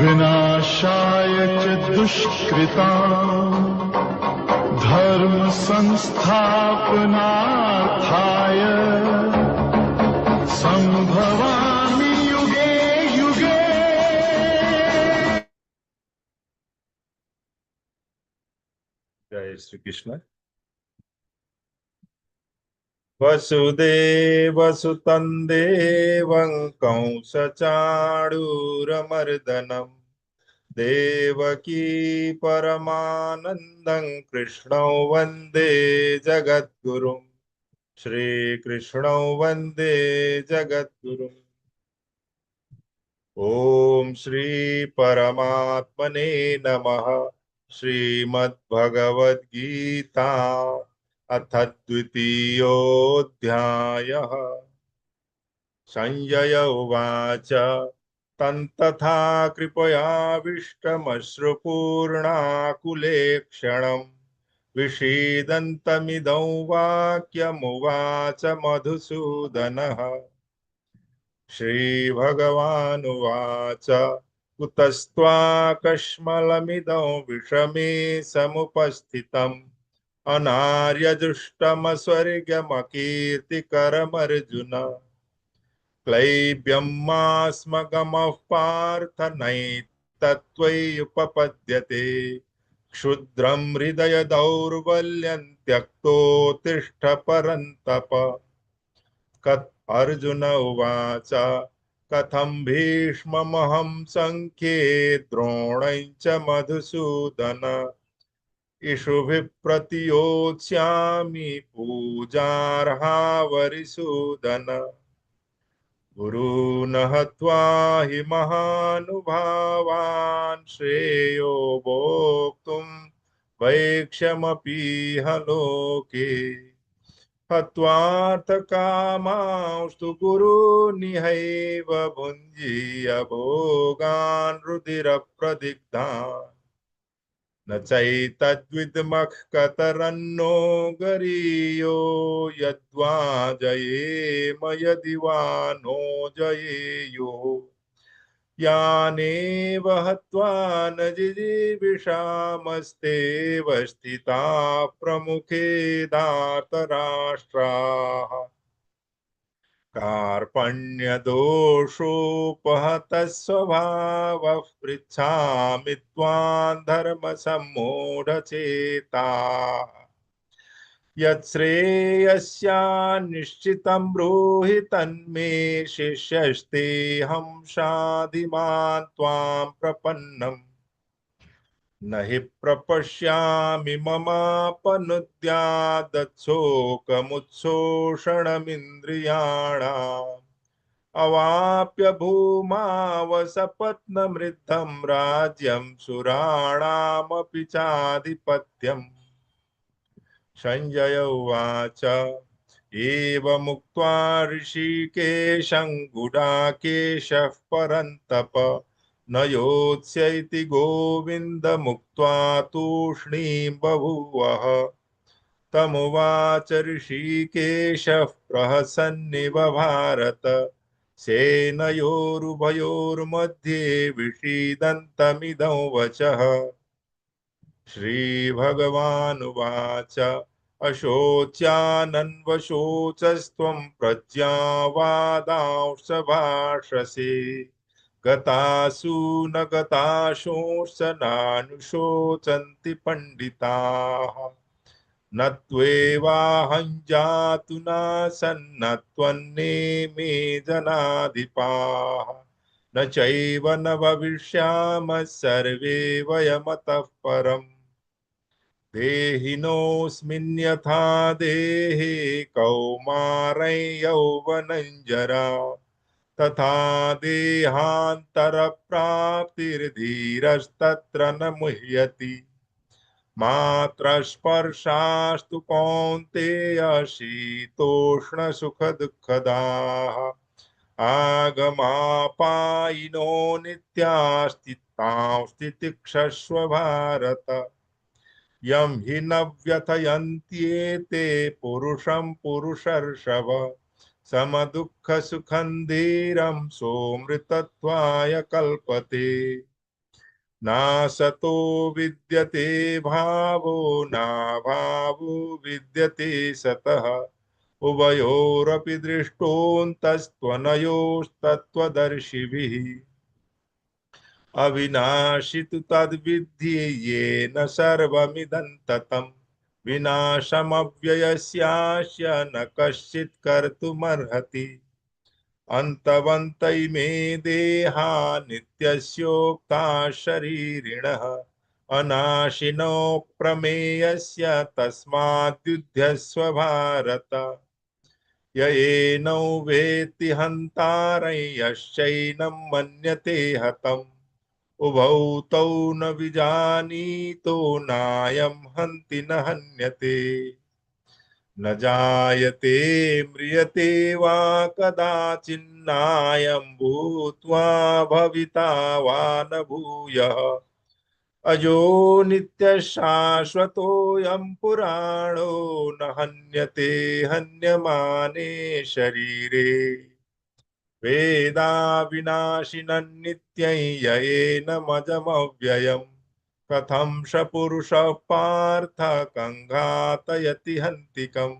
विनाशाय च दुष्कृता धर्म संस्थापनार्थाय संभवामि युगे युगे। जय श्री कृष्ण वसुदेवसुतं देवं कंसचाणूरमर्दनम् देवकी परमानन्दं कृष्णौ वंदे जगद्गुरुम्। श्रीकृष्णौ वंदे जगद्गुरुम्। ॐ श्रीपरमात्मने नमः। श्रीमद्भगवद्गीता। अथ द्वितीयोऽध्यायः। सञ्जय उवाच तन्तथा कृपयाविष्टमश्रुपूर्णाकुलेक्षणम्। विषीदन्तमिदं वाक्यमुवाच मधुसूदनः। श्रीभगवानुवाच कुतस्त्वाकश्मलमिदं विषमे समुपस्थितम्। अनार्यदुष्टमस्वर्गमकीर्तिकरमर्जुन। क्लैब्यं मास्मगमः पार्थ नैतत्त्वय्युपपद्यते क्षुद्रं हृदय दौर्बल्यं त्यक्तोत्तिष्ठ परन्तप अर्जुन उवाच, कथं भीष्ममहं द्रोणं च मधुसूदन। इषुभिः प्रतियोत्स्यामि पूजार्हावरिसूदन। गुरून् हत्वा हि महानुभावान् श्रेयो भोक्तुं वैक्षमपीह लोके हत्वार्थकामांस्तु गुरुनिहैव भुञ्जीय भोगान् रुधिरप्रदिग्धान्। न चैतद्विद्मः कतरन्नो गरीयो यद्वा जयेम यदि वा नो जयेयो। यानेव हत्वा न जिजीविषामस्तेव स्थिता प्रमुखे धातराष्ट्राः कार्पण्यदोषोपहतः स्वभावः पृच्छामि त्वां धर्मसम्मूढचेताः। यच्छ्रेयस्यान्निश्चितं ब्रूहि तन्मे शिष्यस्तेऽहं शाधिमान् त्वां प्रपन्नम्। न हि प्रपश्यामि ममापनुद्यादत्सोकमुत्सोषणमिन्द्रियाणाम् अवाप्य भूमावसपत्नमृद्धं राज्यं सुराणामपि चाधिपत्यम्। सञ्जय उवाच, एवमुक्त्वा ऋषिकेशं गुडाकेशः परन्तप न योत्स्य इति गोविन्दमुक्त्वा तूष्णीं बभूवः। तमुवाच ऋषिकेशः प्रहसन्निव भारत। सेनयोरुभयोर्मध्ये विषीदन्तमिदं वचः। श्रीभगवानुवाच अशोच्यानन्वशोचस्त्वं प्रज्ञावादांश्च भाषसे। गतासु न गताशोश्च नानुशोचन्ति पण्डिताः। न त्वेवाहं जातु नासन्न त्वन्नेमे जनाधिपाः। न चैव न भविष्यामः सर्वे वयमतः परम्। देहिनोऽस्मिन् यथा देहे कौमारै यौवनं जरा तथा देहान्तरप्राप्तिर्धीरस्तत्र न मुह्यति। मात्रस्पर्शास्तु कौन्तेय शीतोष्णसुखदुःखदाः आगमापायिनो नित्यास्तितांस्ति तिक्षस्व भारत यं हि न व्यथयन्त्येते पुरुषं पुरुषर्षभ। समदुःखसुखं धीरं सोमृतत्वाय कल्पते। नासतो विद्यते भावो, नाभावो विद्यते सतः। उभयोरपि दृष्टोऽन्तस्त्वनयोस्तत्त्वदर्शिभिः। अविनाशि तु तद्विद्धि येन सर्वमिदं ततम्। विनाशमव्ययस्यास्य न कश्चित् कर्तुमर्हति। अन्तवन्त इमे देहा नित्यस्योक्ता शरीरिणः। अनाशिनो प्रमेयस्य तस्माद्युध्यस्व भारत य एनौ वेत्ति हन्तारै यश्चैनं मन्यते हतम्। उभौ तौ न विजानीतो नायं हन्ति न हन्यते। न जायते म्रियते वा कदाचिन्नायं भूत्वा भविता वा न भूयः। अजो नित्यशाश्वतोऽयं पुराणो न हन्यते, हन्यमाने शरीरे। वेदा विनाशिनन्नित्यं येनमजमव्ययम् कथं स पुरुषः पार्थ कङ्घातयति हन्तिकम्।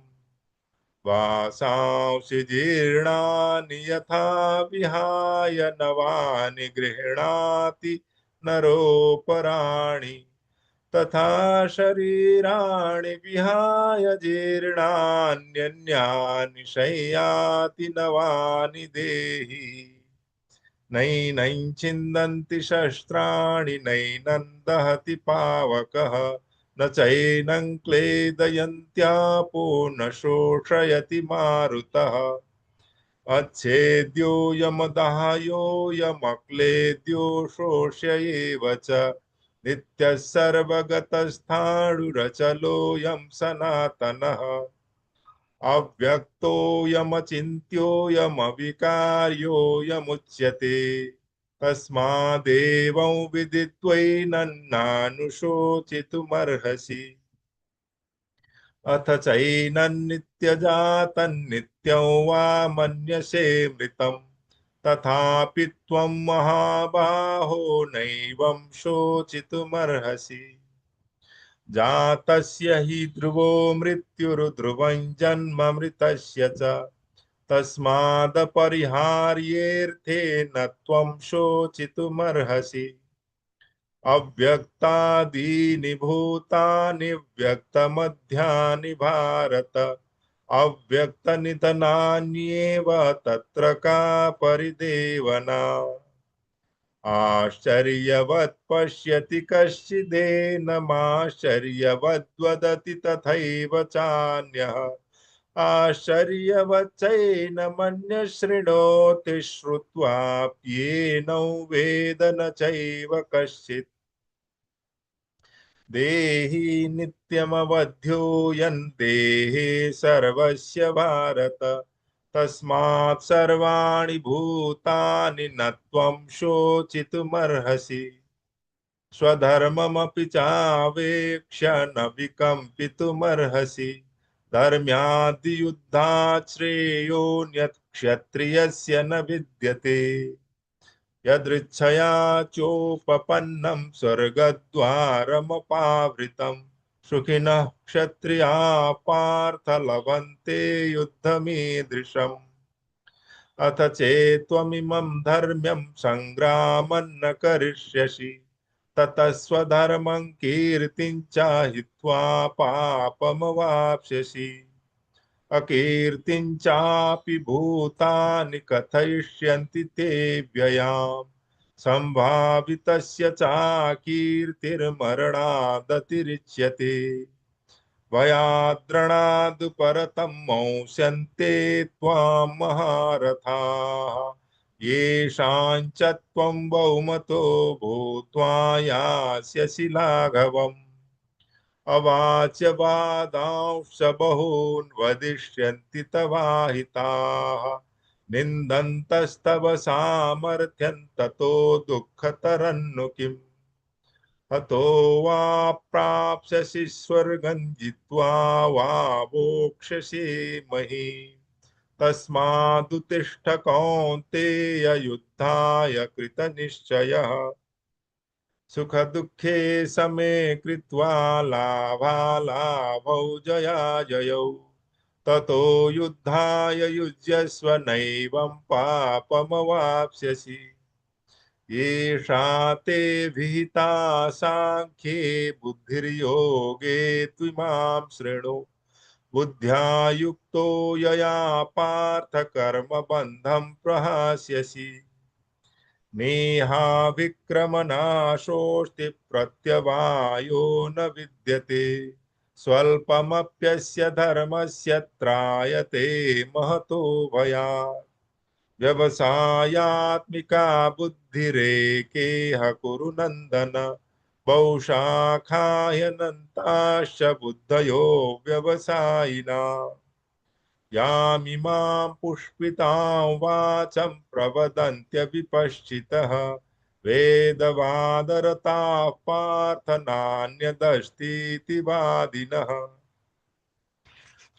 वासांसि जीर्णानि यथा विहाय नवानि गृह्णाति नरोपराणि। तथा शरीराणि विहाय जीर्णान्यन्यानि शय्याति नवानि देहि। नैनं छिन्दन्ति शस्त्राणि, नैनं दहति पावकः। न चैनं क्लेदयन्त्यापो न शोषयति मारुतः। अच्छेद्योऽयमदाह्योऽयमक्लेद्यो शोष्य एव च। नित्यः सर्वगतस्थाणुरचलोऽयं सनातनः। अव्यक्तोऽयमचिन्त्योऽयमविकार्योऽयमुच्यते। तस्मादेवं विदित्वैनन्नानुशोचितुमर्हसि अथ चैनन्नित्यजातन्नित्यं वा मन्यसे मृतम्। तथापि त्वं महाबाहो नैवं शोचितुमर्हसि। जातस्य हि ध्रुवो मृत्युर्ध्रुवं जन्म मृतस्य च। तस्मादपरिहार्येऽर्थे न त्वं शोचितुमर्हसि। अव्यक्तादीनि भूतानि, व्यक्तमध्यानि भारत। अव्यक्तनिधनान्येव तत्र का परिदेवना? आश्चर्यवत् पश्यति कश्चिदेनमाश्चर्यवद्वदति तथैव शृणोति श्रुत्वाप्येनौ वेद न चैव देहि नित्यमवध्योऽयन् देहे सर्वस्य भारत। तस्मात् सर्वाणि भूतानि न त्वं शोचितुमर्हसि। स्वधर्ममपि चावेक्ष्य न विकम्पितुमर्हसि। धर्म्यादियुद्धात् क्षत्रियस्य न विद्यते। यदृच्छया चोपपन्नं स्वर्गद्वारमपावृतं। सुखिनः क्षत्रिया पार्थ लभन्ते युद्धमीदृशम्। अथ चेत्त्वमिमं धर्म्यं सङ्ग्रामं न करिष्यसि। ततः स्वधर्मं कीर्तिं च हित्वा पापमवाप्स्यसि। अकीर्तिं चापि भूतानि कथयिष्यन्ति ते व्ययाम्। सम्भावितस्य चाकीर्तिर्मरणादतिरिच्यते। भयाद्रणादुपरतं मंस्यन्ते त्वां महारथाः। येषां च त्वं बहुमतो भूत्वा यास्यसि लाघवम्। अवाच्य बाधांश्च बहून् वदिष्यन्ति तवाहिताः निन्दन्तस्तव सामर्थ्यं ततो दुःखतरन्नु किम्? हतो वा प्राप्स्यसि स्वर्गं जित्वा वा वोक्ष्यसि महीम् तस्मादुत्तिष्ठ कौन्तेय युद्धाय कृतनिश्चयः। सुखदुःखे समे कृत्वा लाभालाभौ जयाजयौ। ततो युद्धाय युज्यस्व नैवं पापमवाप्स्यसि। येषा ते विहिता साङ्ख्ये बुद्धिर्योगे त्विमां शृणु। बुद्ध्या युक्तो यया पार्थ कर्मबन्धं प्रहास्यसि नेहाभिक्रमनाशोऽस्ति प्रत्यवायो न विद्यते। स्वल्पमप्यस्य धर्मस्य त्रायते महतो भयात्। व्यवसायात्मिका बुद्धिरेकेह कुरु नन्दन। बहुशाखाह्यनन्ताश्च बुद्धयो व्यवसायिना। यामिमां पुष्पितां वाचं प्रवदन्त्यविपश्चितः वेदवादरताः पार्थ नान्यदस्तीति वादिनः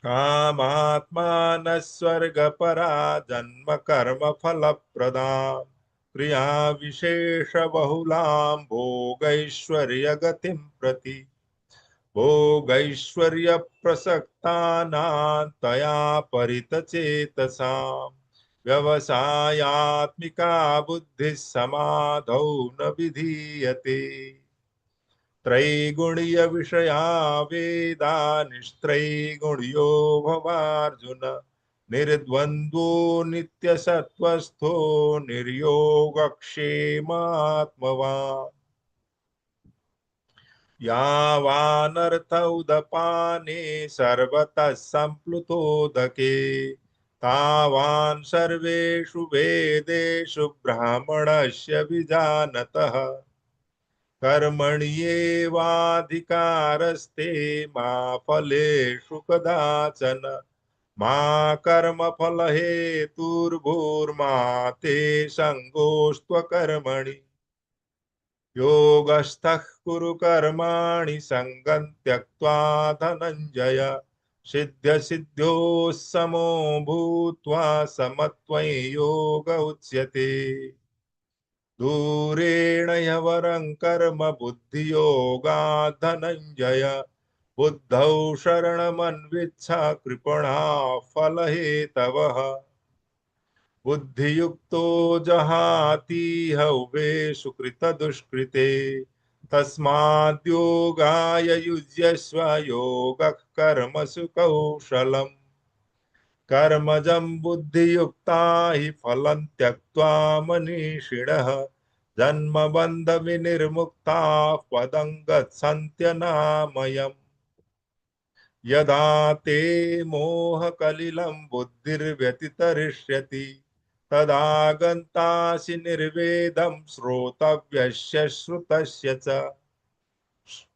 कामात्मानः स्वर्गपरा जन्म कर्मफलप्रदां क्रिया विशेषबहुलां भोगैश्वर्यगतिं प्रति। भोगैश्वर्यप्रसक्तानां तया परितचेतसां व्यवसायात्मिका बुद्धिः समाधौ न विधीयते त्रैगुण्यविषया वेदा निस्त्रैगुण्यो भवार्जुन निर्द्वन्द्वो नित्यसत्त्वस्थो निर्योगक्षेमात्मवान्। यावानर्थ उदपाने सर्वतः सम्प्लुतोदके तावान् सर्वेषु वेदेषु ब्राह्मणस्य विजानतः। कर्मण्येवाधिकारस्ते मा फलेषु कदाचन। मा कर्मफलहेतुर्भूर्मा ते सङ्गोऽस्त्वकर्मणि। योगस्थः कुरु कर्माणि सङ्गं त्यक्त्वा धनञ्जय। सिद्ध्यसिद्ध्योः समो भूत्वा समत्वं योग उच्यते। दूरेण ह्यवरं कर्म बुद्धियोगात् धनञ्जय। बुद्धौ शरणमन्विच्छा कृपणाः फलहेतवः। बुद्धियुक्तो जहातीह उभे तस्माद्योगाय युज्यस्व योगः कर्मसु कौशलम्। कर्मजं बुद्धियुक्ता हि फलं त्यक्त्वा मनीषिणः, जन्मबन्धविनिर्मुक्ताः पदं गच्छन्त्यनामयम् यदा ते मोहकलिलं बुद्धिर्व्यतितरिष्यति तदा गन्तासि निर्वेदं श्रोतव्यस्य श्रुतस्य च।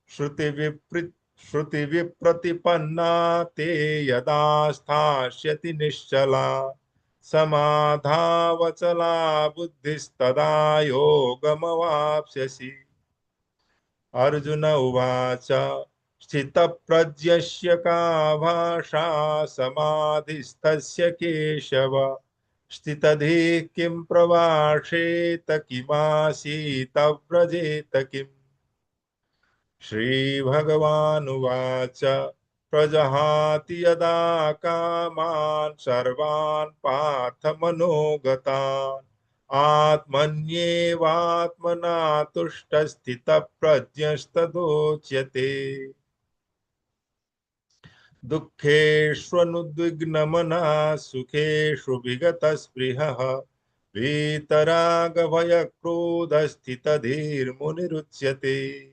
श्रुतिविपृ श्रुतिविप्रतिपन्ना ते यदा स्थास्यति निश्चला, समाधावचला बुद्धिस्तदा योगमवाप्स्यसि। अर्जुन उवाच, स्थितप्रज्ञस्य का भाषा समाधिस्थस्य केशव। स्थितधिः किं प्रभाषेत किमासीत व्रजेत किम्? श्रीभगवानुवाच प्रजहाति यदा कामान् सर्वान् पार्थमनोगतान्। आत्मन्येवात्मना तुष्टस्थितप्रज्ञस्तदोच्यते दुःखेष्वनुद्विग्नमनः सुखेषु विगतस्पृहः वीतरागभयक्रोधस्थितधीर्मुनिरुच्यते।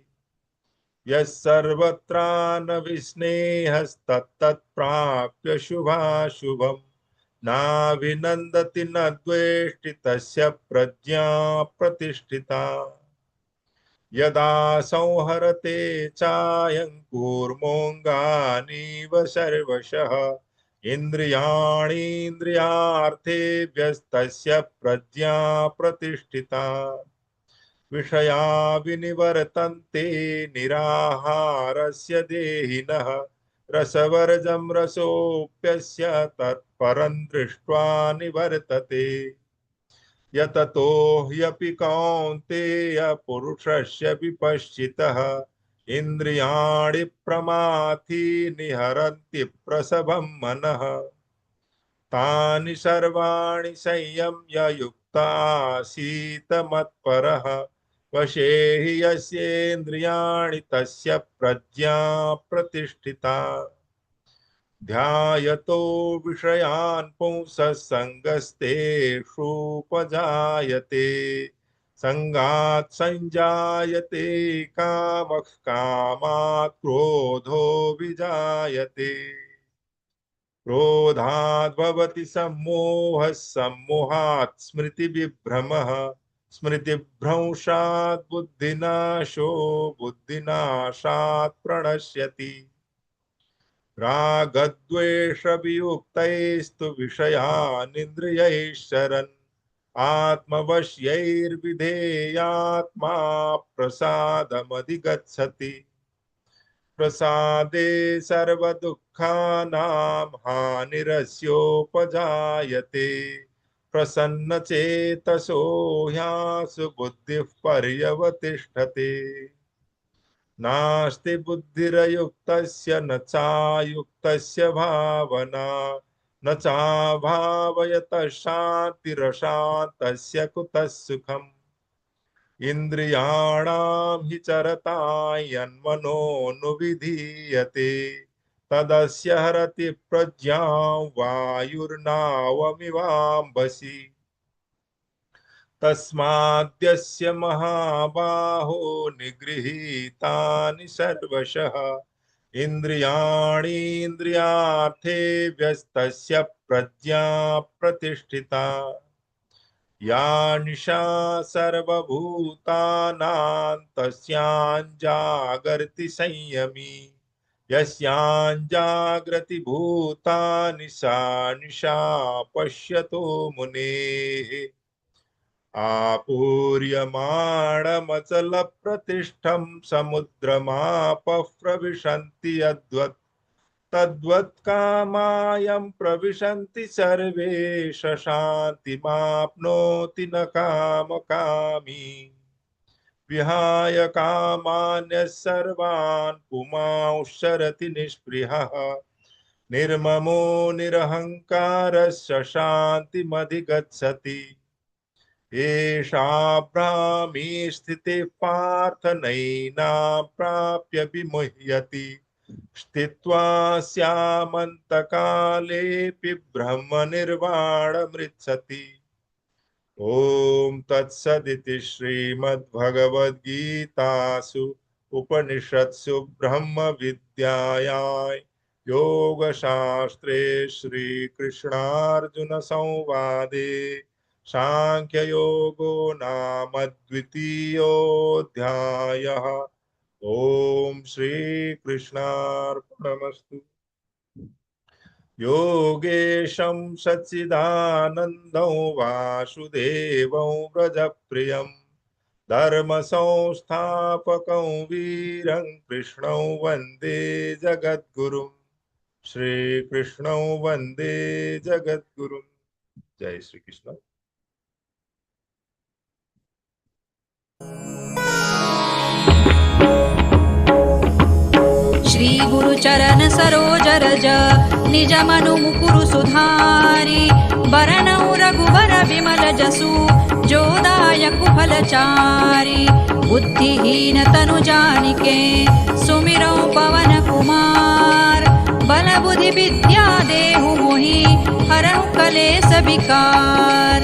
यः सर्वत्रानविस्नेहस्तत्तत्प्राप्य शुभाशुभम् नाभिनन्दति न द्वेष्टि तस्य प्रज्ञा प्रतिष्ठिता। यदा संहरते चायं कूर्मोऽङ्गानीव सर्वशः, इन्द्रियाणीन्द्रियार्थेभ्यस्तस्य प्रज्ञा प्रतिष्ठिता। विषया विनिवर्तन्ते निराहारस्य देहिनः, रसवर्जं रसोऽप्यस्य तत्परं दृष्ट्वा निवर्तते। यततो ह्यपि कौन्तेय पुरुषस्य विपश्चितः, इन्द्रियाणि प्रमाथि निहरन्ति प्रसभं मनः। तानि सर्वाणि संयम्य युक्तासीत मत्परः वशे हि यस्येन्द्रियाणि तस्य प्रज्ञा प्रतिष्ठिता। ध्यायतो विषयान् पुंसः सङ्गस्तेषुपजायते सङ्गात् सञ्जायते, कामः कामात् क्रोधो विजायते। क्रोधाद् भवति सम्मोहः, सम्मोहात् स्मृतिविभ्रमः स्मृतिभ्रंशात् बुद्धिनाशो, बुद्धिनाशात् प्रणश्यति। रागद्वेषवियुक्तैस्तु विषयानिन्द्रियैः शरन् आत्मवश्यैर्विधेयात्मा प्रसादमधिगच्छति। प्रसादे सर्वदुःखानां हानिरस्योपजायते। प्रसन्नचेतसो ह्यासु बुद्धिः पर्यवतिष्ठते। नास्ति बुद्धिरयुक्तस्य न चायुक्तस्य भावना, न चाभावयतः शान्तिरशान्तस्य कुतः सुखम् इन्द्रियाणां हि चरता यन्मनोऽनुविधीयते तदस्य हरति प्रज्ञां वायुर्नावमिवाम्बसि। तस्माद्यस्य महाबाहो निगृहीतानि सर्वशः। इन्द्रियाणीन्द्रियार्थेभ्यस्तस्य प्रज्ञा प्रतिष्ठिता। या निशा सर्वभूतानां तस्यां जागर्ति संयमी। यस्यां जाग्रति भूतानि सा निशा पश्यतो मुनेः। आपूर्यमाणमचलप्रतिष्ठं समुद्रमापः प्रविशन्ति यद्वत् तद्वत् कामायं प्रविशन्ति सर्वे शान्तिमाप्नोति न कामकामी। विहाय कामान्यः सर्वान् पुमांश्चरति निःस्पृहः निर्ममो निरहङ्कारस्य शान्तिमधिगच्छति एषा भ्रामी स्थितिः पार्थ नैनां प्राप्य विमुह्यति। स्थित्वा स्यामन्तकालेऽपि ब्रह्मनिर्वाणमृच्छति ॐ तत्सदिति श्रीमद्भगवद्गीतासु उपनिषत्सु ब्रह्मविद्यायां योगशास्त्रे श्रीकृष्णार्जुनसंवादे। साङ्ख्ययोगो नाम द्वितीयोऽध्यायः ॐ श्रीकृष्णार्पणमस्तु। योगेशं सच्चिदानन्दं वासुदेवं व्रजप्रियं। धर्मसंस्थापकं वीरं कृष्णं वंदे जगद्गुरुं। श्रीकृष्णं वंदे जगद्गुरुं। जय श्रीकृष्ण। श्री गुरु चरण सरोज रज निज मनु मुकुरु सुधारि। बरनौ रघुबर विमल जसु जोदायकु फलचारि बुद्धिहीन तनु जानिके सुमिरौ पवन कुमार। बल बुद्धि विद्या देहु मोहि हरहु कलेस विकार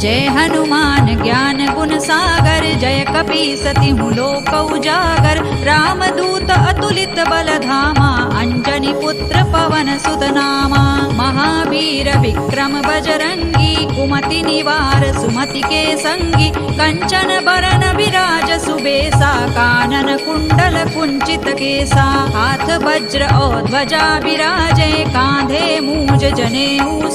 जय हनुमान ज्ञान गुण सागर जय कपी सति हूँ लोक उजागर। राम दूत अतुलित बल धामा अंजनी पुत्र पवन सुत नामा महावीर विक्रम बजरंगी कुमति निवार सुमति के संगी कंचन बरन विराज सुबेसा कानन कुंडल कुंचित केसा हाथ वज्र और ध्वजा विराजे कांधे मूज जने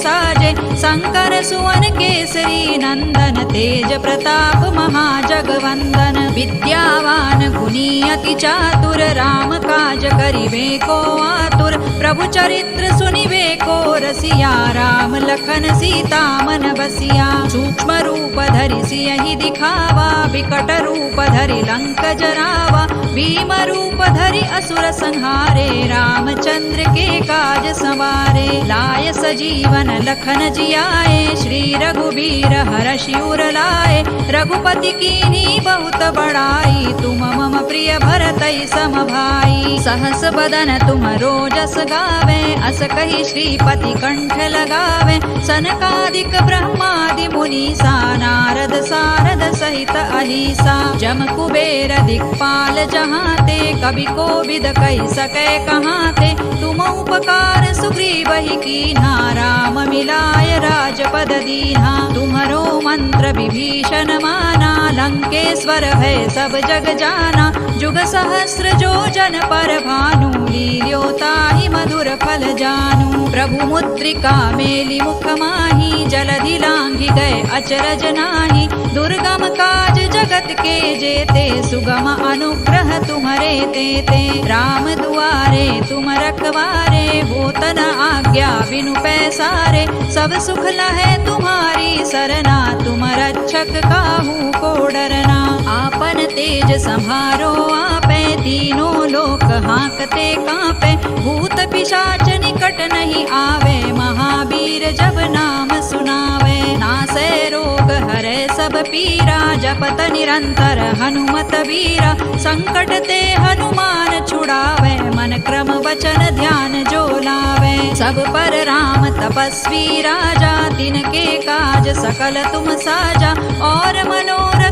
साजे शंकर सुवन केसरी नंदन तेज प्रताप महाजगवंदन विद्यावान गुनी अति चातुर राम काज करिवे को आतुर प्रभु चरित्र सुनिवे को रसिया राम लखन सीता मन बसिया सूक्ष्म रूप धरि सियहि दिखावा, विकट रूप धरि लंक जरावा। भीम रूप धरि असुर संहारे, रामचंद्र के काज सवारे। लाय सजीवन लखन जियाए, श्री रघुबीर हर शिवर लाए। रघुपति कीनी बहुत बड़ाई, तुम मम प्रिय भरत सम भाई। सहस बदन तुम रोजस गावे, अस कही श्रीपति कंठ लगावे। सनकादिक ब्रह्मादि मुनीसा, नारद सारद सहित अलीसा। जम कुबेर दिक्पाल जहाँ ते कवि को विद कह सके कहाँ ते तुम उपकार सुग्रीव ही कीन्हा, राम मिलाय राजपद दीना तुम्हरो मंत्र विभीषण माना। लंकेश्वर भय सब जग जाना। जुग सहस्र जो जन पर भानु लील्योताहि मधुर फल जानू। प्रभु मुद्रिका मेली मुख माही जलधि लांघि गए अचरज नाही। दुर्गम काज जगत के जेते, सुगम अनुग्रह तुम्हारे तेते राम दुआरे तुम रखवारे होत न आज्ञा बिनु पैसारे। सब सुख लहे तुम्हारी, सरना तुम रक्षक काहू को डरना आपन तेज संभारो आपे तीनों लोक हाकते कांपे। भूत पिशाच निकट नहीं आवे, महावीर जब नाम सुनावे। नासे रोग हरे सब पीरा, जपत निरंतर हनुमत वीरा। संकट ते हनुमान छुड़ावे, मन क्रम वचन ध्यान जो लावे। सब पर राम तपस्वी राजा दिन के काज सकल तुम साजा। और मनोरथ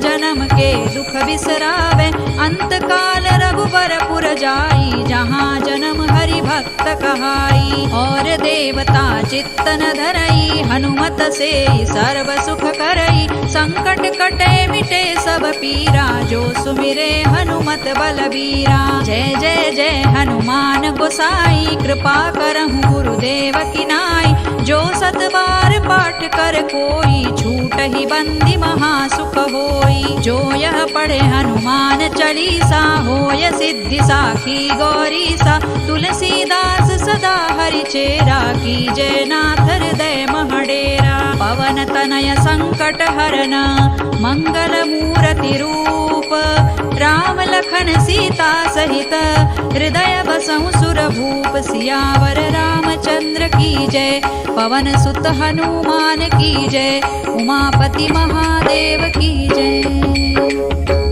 जन्म के दुख बिसरावे। अंत काल रघुबर पुर जाई, जहाँ जन्म हरि भक्त कहाई। और देवता चित्तन धरई, हनुमत से सर्व सुख करई। संकट कटे मिटे सब पीरा, जो सुमिरे हनुमत बलबीरा। जय जय जय, हनुमान गोसाई, कृपा करहु गुरुदेव की नाई। जो सत बार पाठ कर कोई छूट ही बंदी महासुख होई। जो यह पढ़े हनुमान चालीसा होय सिद्धि साखी गौरी सा तुलसीदास सदा हरि चेरा की जय नाथ हृदय महडेरा। पवन तनय संकट हरन मंगल मूर्ति रूप राम लखन सीता सहित। हृदय बसहु सुरभूप सियावर रामचंद्र की जय। पवन सुत हनुमान की जय। उमापति महादेव की जय।